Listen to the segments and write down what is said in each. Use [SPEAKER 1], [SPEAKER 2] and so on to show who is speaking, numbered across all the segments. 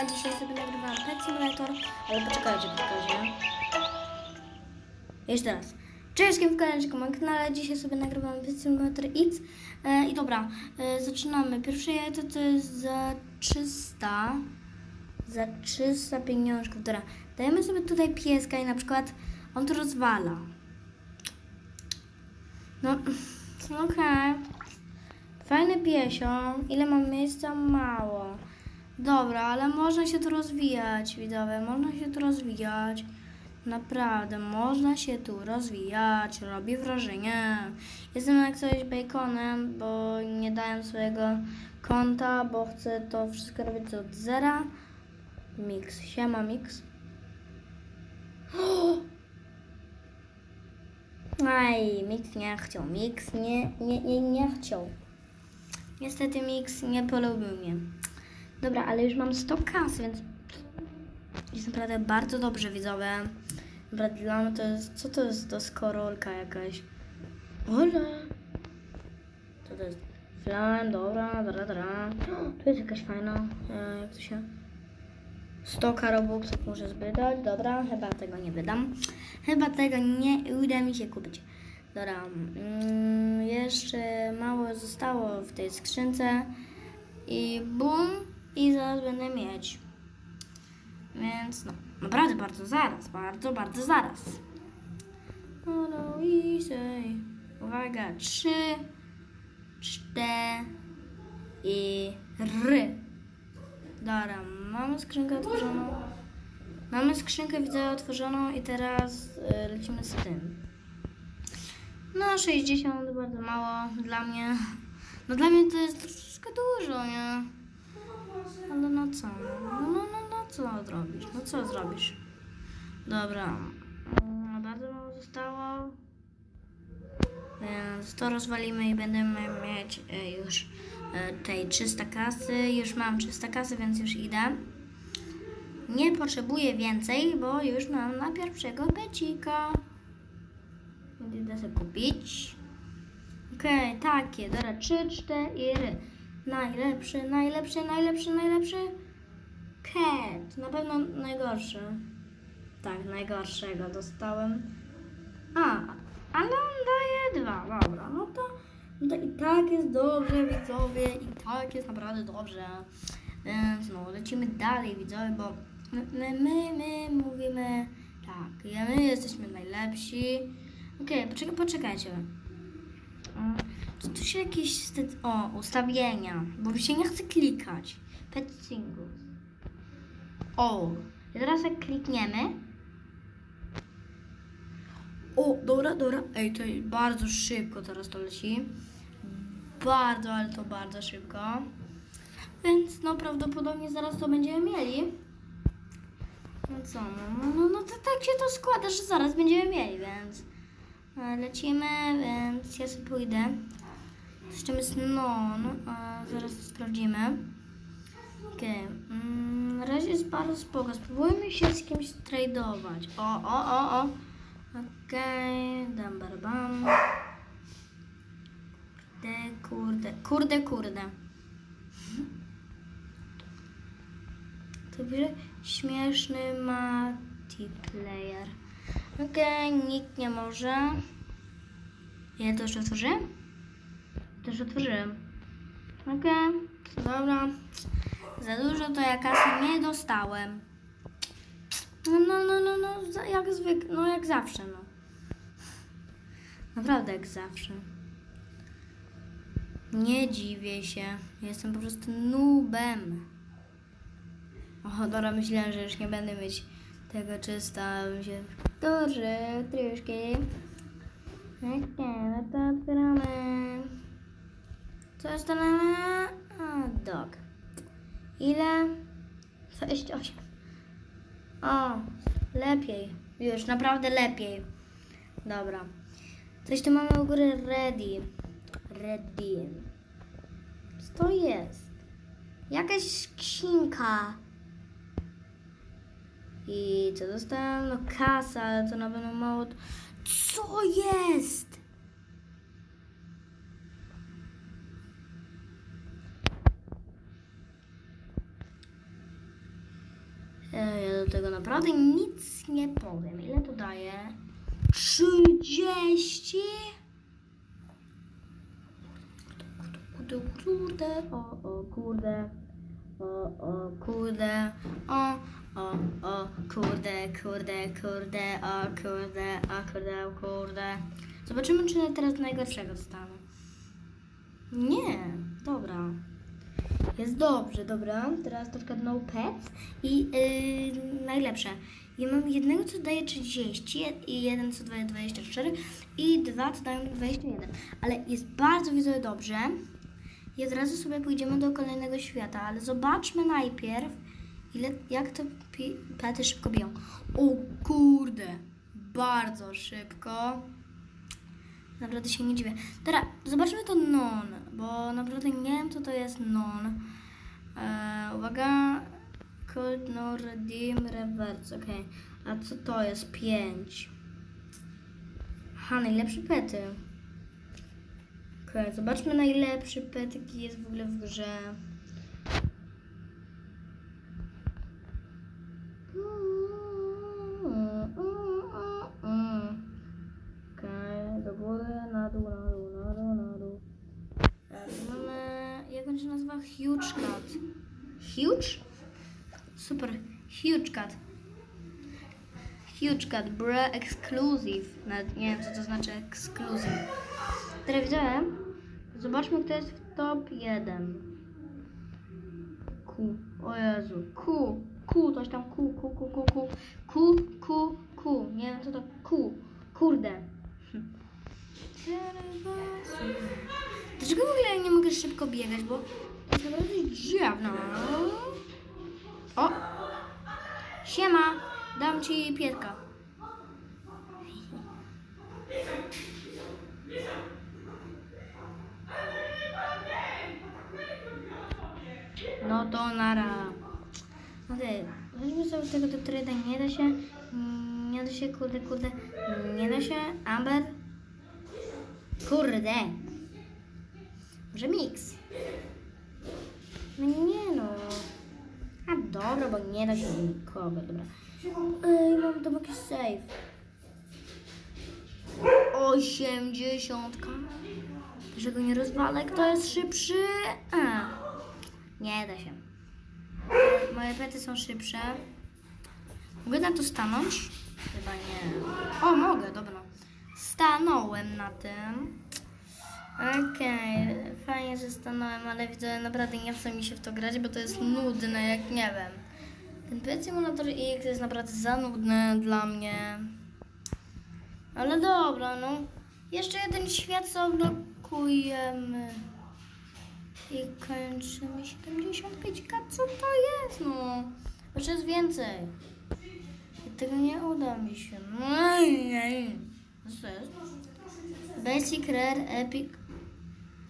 [SPEAKER 1] a dzisiaj sobie nagrywam Pet Simulator, ale poczekajcie, poczekajcie. Jeszcze raz. Cześć, w kanale, moim kanale. Dzisiaj sobie nagrywam Pet Simulator X. E, I dobra, e, zaczynamy. Pierwsze jajko to jest za 300. Za 300 pieniążków. Dobra, dajemy sobie tutaj pieska i na przykład on to rozwala. No, okej. Fajny piesio. Ile mam miejsca? Mało. Dobra, ale można się tu rozwijać, widzowie. Można się tu rozwijać. Naprawdę, można się tu rozwijać. Robi wrażenie. Jestem jak coś baconem, bo nie dałem swojego konta, bo chcę to wszystko robić od zera. Mix. Siema, mix. Aj, Mix nie chciał. Mix nie, nie, nie, nie chciał. Niestety Mix nie polubił mnie. Dobra, ale już mam 100 kas, więc jest naprawdę bardzo dobrze, widzowie. Naprawdę dla mnie to jest... Co to jest to skorolka jakaś? Ola! Co to jest? Flan, dobra, dobra, dobra. Tu jest jakaś fajna, e, jak to się... 100 robuxów muszę wydać, dobra, chyba tego nie wydam. Chyba tego nie uda mi się kupić. Dobra, mm, jeszcze mało zostało w tej skrzynce i bum, i zaraz będę mieć. Więc no, naprawdę bardzo zaraz, bardzo, bardzo zaraz. No, easy. Uwaga, trzy, cztery. Dobra, mamy skrzynkę otworzoną. Mamy skrzynkę, widzę, otworzoną i teraz y, lecimy z tym. No, 60 bardzo mało dla mnie. No dla mnie to jest troszeczkę dużo, nie? Ale no co? No, no, no, no co zrobisz? No co zrobisz? Dobra. Mm, Bardzo mało zostało. Więc to rozwalimy i będziemy mieć e, już e, tej 300 kasy. Już mam 300 kasy, więc już idę. Nie potrzebuję więcej, bo już mam na pierwszego pecika. Więc Idę sobie kupić. Okej, takie. Dobra, 3, 4. Najlepszy, najlepszy, najlepszy, najlepszy. Cat. Na pewno najgorszy. Tak, najgorszego dostałem. A, ale on daje dwa. Dobra, no to, no to i tak jest dobrze, widzowie. I tak jest naprawdę dobrze. Więc no, lecimy dalej, widzowie, bo my, my, my, my mówimy tak, my jesteśmy najlepsi. Okej, poczekaj, poczekajcie. Tu się jakieś o, ustawienia, bo mi się nie chce klikać. Pet singles. O, i teraz jak klikniemy. O, dobra, dobra. Ej, to bardzo szybko teraz to leci. Bardzo, ale to bardzo szybko. Więc no prawdopodobnie zaraz to będziemy mieli. No co, no, no, no, no to tak się to składa, że zaraz będziemy mieli, więc e, lecimy, więc ja sobie pójdę. Z czym jest non, a zaraz to sprawdzimy. Okej, mm, na razie jest bardzo spoko. Spróbujmy się z kimś tradować. O, o, o, o. Okej, dam barbam. Kurde, kurde, kurde, kurde. To bierze śmieszny multiplayer. Okej, nikt nie może. Ja to już otworzyłem? Już otworzyłem. Okej, dobra. Za dużo to ja kasy nie dostałem. No, no, no, no, no, jak zwykle, no jak zawsze, no. Naprawdę jak zawsze. Nie dziwię się. Jestem po prostu nubem. O, dobra, myślałem, że już nie będę mieć tego czysta. Się duży, troszkę. Okej, no to otwieramy. Co dostaniemy? A, dog. Ile? 28. O, lepiej. Już, naprawdę lepiej. Dobra. Coś tu mamy u góry ready. Ready. Co to jest? Jakaś skrzynka. I co dostałem? No kasa, ale to na pewno mało. Co jest? Do tego naprawdę nic nie powiem. Ile to daje? 30? Kurde, kurde, o, o, kurde. O, o, kurde. O, o, o, kurde, kurde, kurde, o, kurde, o, kurde, o, kurde. Zobaczymy, czy teraz najgorszego dostanę. Nie, dobra. Jest dobrze, dobra. Teraz troszkę no pets i yy, najlepsze. Ja mam jednego, co daje 30 i jeden, co daje 24 i dwa, co dają 21. Ale jest bardzo widzę dobrze. I od razu sobie pójdziemy do kolejnego świata, ale zobaczmy najpierw, ile, jak te pety szybko biją. O kurde, bardzo szybko. Naprawdę się nie dziwię. Dobra, zobaczmy to non, bo naprawdę nie wiem, co to jest non. Eee, uwaga. Code no redeem reverse, okej. A co to jest? 5. Aha, najlepsze pety. Okej, zobaczmy najlepszy pet, jaki jest w ogóle w grze. Huge? Super, Huge Cat. Huge Cat, bra exclusive. Nawet nie wiem, co to znaczy exclusive. Teraz widziałem. Zobaczmy, kto jest w top 1. Q. O Jezu. Q. Q, coś tam Q, Q, Q, Q, Q. Q, Q, Q. Nie wiem, co to Q. Kurde. Szybko biegać, bo jest naprawdę dziwne. O! Siema! Dam ci pietka. No to nara. Okej, weźmy sobie tego doktoreta. Nie da się. Nie da się, kurde, kurde. Nie da się. Amber. Kurde. Może mix. No nie no. A dobra, bo nie da się nikogo, dobra. Ej, mam tam jakiś save. Osiemdziesiątka. Że go nie rozwalę, kto jest szybszy? A. Nie da się. Moje pety są szybsze. Mogę na to stanąć? Chyba nie. O, mogę, dobra. Stanąłem na tym. Okej, fajnie, że stanąłem, ale widzę, naprawdę nie chce mi się w to grać, bo to jest nudne, jak nie wiem. Ten Pet Simulator X jest naprawdę za nudny dla mnie. Ale dobra, no. Jeszcze jeden świat zablokujemy. I kończymy 75k. Co to jest, no? Jeszcze jest więcej. I tego nie uda mi się. No. Co to jest? Basic, Rare, Epic.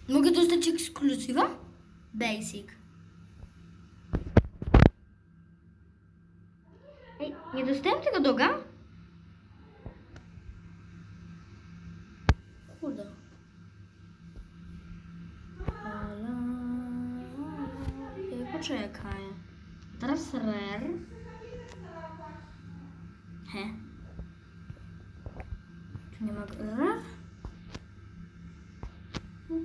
[SPEAKER 1] Mogę dostać ekskluzywa? Basic. Ej, nie dostałem tego doga? Kurde. Ale... Ej, Poczekaj. Teraz rare. He. Tu nie ma rare? The we got...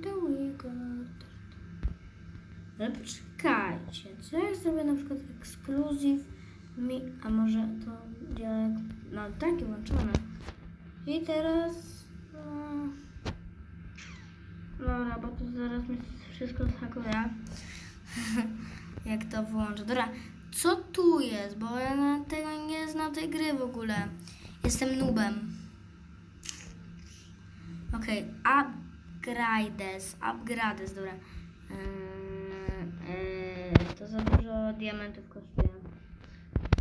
[SPEAKER 1] Ale poczekajcie, co jak zrobię na przykład ekskluzyw mi, a może to działa jak, no takie włączone. I teraz, no, dobra, bo tu zaraz mi wszystko zhakuje, jak to włączę. Dobra, co tu jest, bo ja tego nie znam tej gry w ogóle. Jestem nubem. Okej, upgrades, upgrades, dobra. Yy, yy, to za dużo diamentów kosztuje.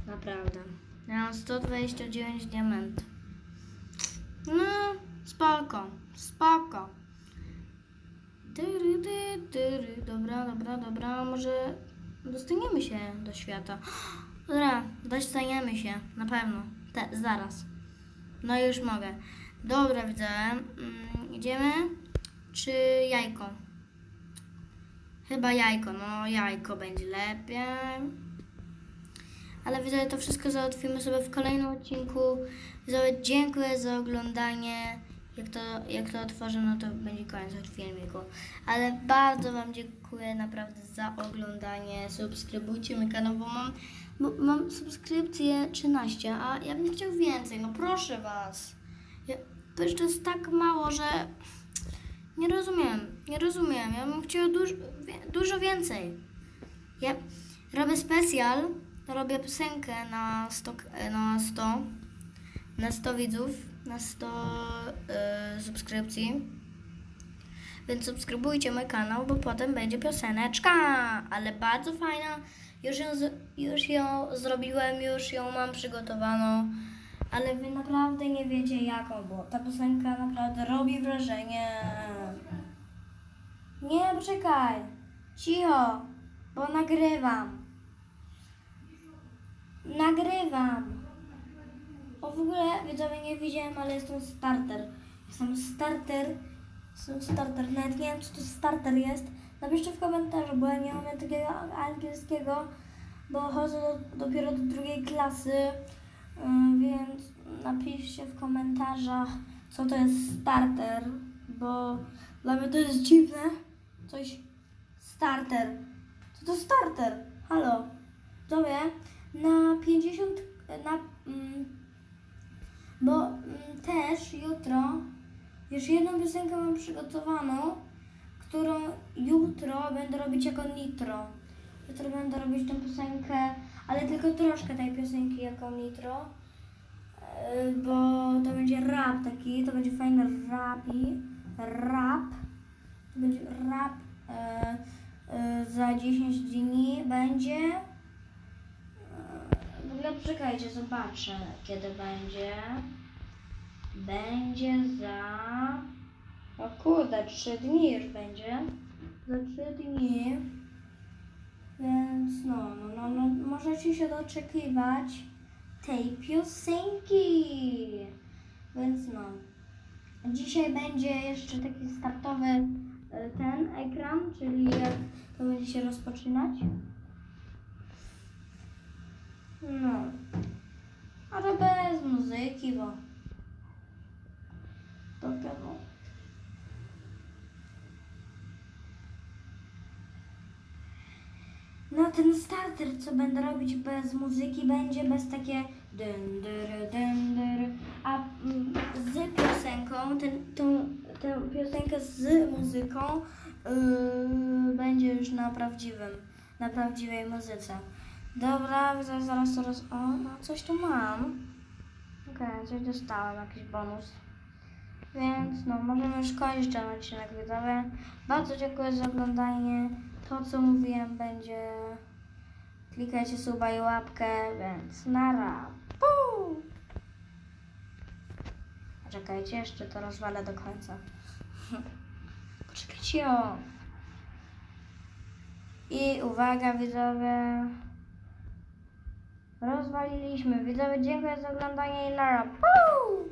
[SPEAKER 1] Naprawdę. Ja mam 129 diamentów. No, spoko, spoko. Tyry, ty, tyry. Dobra, dobra, dobra, może dostaniemy się do świata. Dobra, dostaniemy się, na pewno. Te, zaraz. No już mogę. Dobra, widzę. Mm, idziemy? Czy jajko? Chyba jajko, no jajko będzie lepiej. Ale widzowie, to wszystko załatwimy sobie w kolejnym odcinku. Dziękuję za oglądanie. Jak to, jak to otworzę, no to będzie koniec od filmiku. Ale bardzo Wam dziękuję naprawdę za oglądanie. Subskrybujcie mój kanał, bo mam, bo mam subskrypcję 13, a ja bym chciał więcej. No proszę Was. Ja, to jest tak mało, że nie rozumiem. Nie rozumiem. Ja bym chciał dużo, dużo więcej. Ja robię specjal, robię piosenkę na 100, k- na 100, na 100 widzów, na 100 y, subskrypcji. Więc subskrybujcie mój kanał, bo potem będzie pioseneczka, ale bardzo fajna. Już ją, już ją zrobiłem, już ją mam przygotowaną, ale wy naprawdę nie wiecie jaką, bo ta piosenka naprawdę robi wrażenie. Nie, poczekaj. Cicho, bo nagrywam. Nagrywam. O w ogóle widzowie nie widziałem, ale jestem starter. Jestem starter. Jestem starter. Nawet nie wiem, co to starter jest. Napiszcie w komentarzu, bo ja nie umiem takiego angielskiego, bo chodzę do, dopiero do drugiej klasy. Więc napiszcie w komentarzach, co to jest starter, bo dla mnie to jest dziwne. Coś starter. Co to starter? Halo. Tobie na 50 na mm, bo mm, też jutro już jedną piosenkę mam przygotowaną, którą jutro będę robić jako nitro. Jutro będę robić tę piosenkę, ale tylko troszkę tej piosenki jako nitro. Yy, Bo to będzie rap taki, to będzie fajny rapi, rap. To będzie rap e, e, za 10 dni będzie. E, W ogóle czekajcie, zobaczę kiedy będzie. Będzie za. O kurde, 3 dni już będzie. Za 3 dni. Więc no, no, no, no możecie się doczekiwać tej piosenki. Więc no. Dzisiaj będzie jeszcze taki startowy e, ten ekran, czyli jak to będzie się rozpoczynać. No. Ale bez muzyki, bo to wiadomo. No ten starter, co będę robić bez muzyki, będzie bez takie dyn, dyry. A mm, z piosenką, ten, tą, tę piosenkę z muzyką yy, będzie już na prawdziwym, na prawdziwej muzyce. Dobra, zaraz, zaraz roz... O, no coś tu mam. Okej, coś dostałem, jakiś bonus. Więc no, możemy już kończyć ten odcinek widzowie. Bardzo dziękuję za oglądanie. To co mówiłem będzie. Klikajcie suba i łapkę, więc nara. Puu! Czekajcie, jeszcze to rozwalę do końca. Poczekajcie o. I uwaga widzowie. Rozwaliliśmy. Widzowie, dziękuję za oglądanie i nara. Puu!